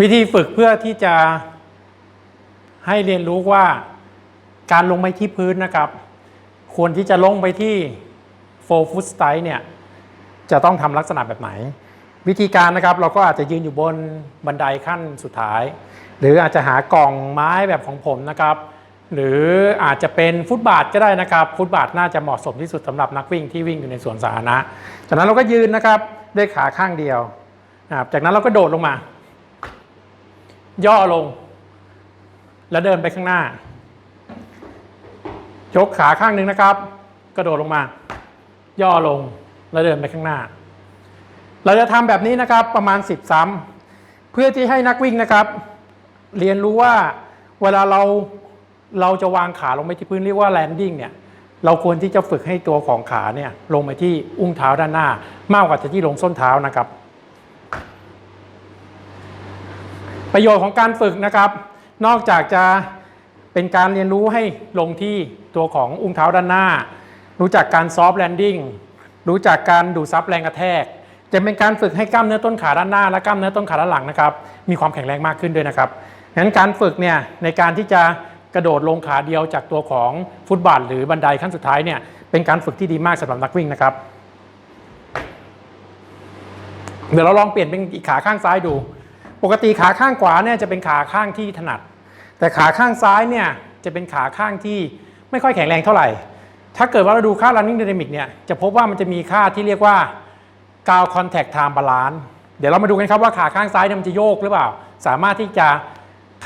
วิธีฝึกเพื่อที่จะให้เรียนรู้ว่าการลงไปที่พื้นนะครับ ควรที่จะลงไปที่4 foot style เนี่ย จะต้องทำลักษณะแบบไหน วิธีการนะครับเราก็อาจจะยืนอยู่บนบันไดขั้นสุดท้าย หรืออาจจะหากล่องไม้แบบของผมนะครับ หรืออาจจะเป็นฟุตบาทก็ได้นะครับ ฟุตบาทน่าจะเหมาะสมที่สุดสำหรับนักวิ่งที่วิ่งอยู่ในสวนสาธารณะจากนั้นเราก็ยืนนะครับด้วยขาข้างเดียวจากนั้นเราก็โดดลงมา ย่อลง แล้วเดินไปข้างหน้า ยกขาข้างหนึ่งนะครับ กระโดดลงมา ย่อลงแล้วเดินไปข้างหน้า เราจะทำแบบนี้นะครับประมาณ 10 ซ้ำเพื่อที่ให้นักวิ่งนะครับ เรียนรู้ว่าเวลาเราเราจะวางขาลงไปที่พื้นเรียกว่าแลนดิ้งเนี่ยเราควรที่จะฝึกให้ตัวของขาเนี่ยลงไปที่อุ้งเท้าด้านหน้า มากกว่าที่ลงส้นเท้านะครับ ประโยชน์ของการฝึกนะครับ นอกจากจะเป็นการเรียนรู้ให้ลงที่ตัวของอุ้งเท้าด้านหน้า รู้จักการซอฟต์แลนดิ้งรู้จักการดูดซับแรงกระแทก จะเป็นการฝึกให้กล้ามเนื้อต้นขาด้านหน้า และกล้ามเนื้อต้นขาด้านหลังนะครับ มีความแข็งแรงมากขึ้นด้วยนะครับงั้นการฝึกเนี่ยในการที่จะกระโดดลงขาเดียวจากตัวของฟุตบาทหรือบันไดขั้นสุดท้ายเนี่ยเป็นการฝึกที่ดีมากสำหรับนักวิ่งนะครับ เดี๋ยวเราลองเปลี่ยนเป็นอีกขาข้างซ้ายดู ปกติขาข้างขวาเนี่ยจะเป็นขาข้างที่ถนัด แต่ขาข้างซ้ายเนี่ยจะเป็นขาข้างที่ไม่ค่อยแข็งแรงเท่าไหร่ ถ้าเกิดว่าเราดูค่า running dynamic เนี่ยจะพบว่ามันจะมีค่าที่เรียกว่ากาว contact time balance เดี๋ยวเรามาดูกันครับว่าขาข้างซ้ายเนี่ยมันจะโยกหรือเปล่า สามารถที่จะ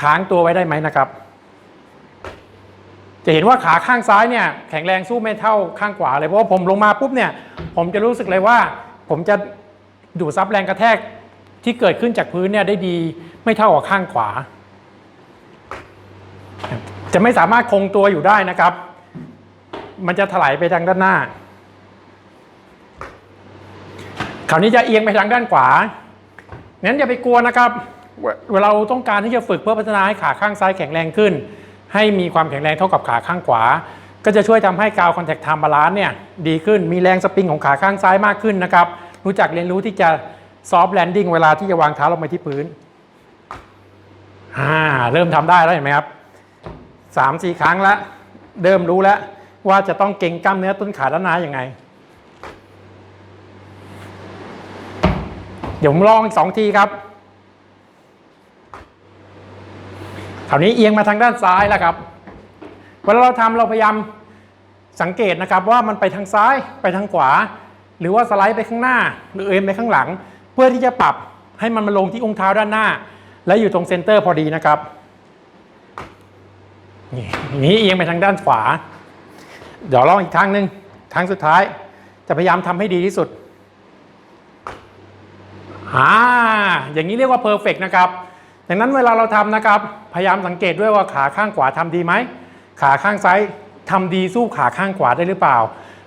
ค้างตัวไว้ได้ไหมนะครับ จะเห็นว่าขาข้างซ้ายเนี่ยแข็งแรงสู้ไม่เท่าข้างขวาเลยเพราะว่าผมลงมาปุ๊บเนี่ยผมจะรู้สึกเลยว่า ผมจะดูดซับแรงกระแทก ที่เกิดขึ้นจากพื้นเนี่ยได้ดีไม่เท่ากับข้างขวา จะไม่สามารถคงตัวอยู่ได้นะครับ มันจะถลายไปทางด้านหน้าคราวนี้จะเอียงไปทางด้านขวางั้นอย่าไปกลัวนะครับเวลาเราต้องการที่จะฝึกเพื่อพัฒนาให้ขาข้างซ้ายแข็งแรงขึ้น ให้มีความแข็งแรงเท่ากับขาข้างขวา ก็จะช่วยทำให้กาวคอนแทคไทม์บาลานซ์เนี่ยดีขึ้น มีแรงสปริงของขาข้างซ้ายมากขึ้นนะครับ รู้จักเรียนรู้ที่จะ ซอฟต์แลนดิ้งเวลาที่จะวางเท้าลงไปที่พื้นอ่าเริ่มทำได้แล้วเห็นไหมครับสามสี่ครั้งแล้วเริ่มรู้แล้ว ว่าจะต้องเก่งกล้ามเนื้อต้นขาด้านหน้าอย่างไง เดี๋ยวผมลองอีกสองทีครับคราวนี้เอียงมาทางด้านซ้ายแล้วครับเวลาเราทำเราพยายามสังเกตนะครับว่ามันไปทางซ้ายไปทางขวา หรือว่าสไลด์ไปข้างหน้า หรือเอ็นไปข้างหลัง พื่อที่จะปรับให้มันมาลงที่องค์เท้าด้านหน้า และอยู่ตรงเซนเตอร์พอดีนะครับนี่เอียงไปทางด้านขวา เดี๋ยวลองอีกทางหนึ่งทางสุดท้าย จะพยายามทำให้ดีที่สุดอ่าอย่างนี้เรียกว่าเพอร์เฟกนะครับดังนั้นเวลาเราทำนะครับ พยายามสังเกตด้วยว่าขาข้างขวาทำดีไหม ขาข้างซ้ายทำดีสู้ขาข้างขวาได้หรือเปล่า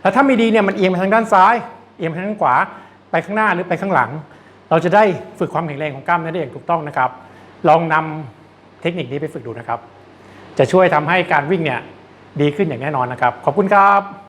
แล้วถ้าไม่ดีเนี่ยมันเอียงไปทางด้านซ้าย เอียงไปทางด้านขวา ไปข้างหน้าหรือไปข้างหลัง เราจะได้ฝึกความแข็งแรงของกล้ามเนื้อได้อย่างถูกต้องนะครับ ลองนำเทคนิคนี้ไปฝึกดูนะครับ จะช่วยทำให้การวิ่งเนี่ยดีขึ้นอย่างแน่นอนนะครับ ขอบคุณครับ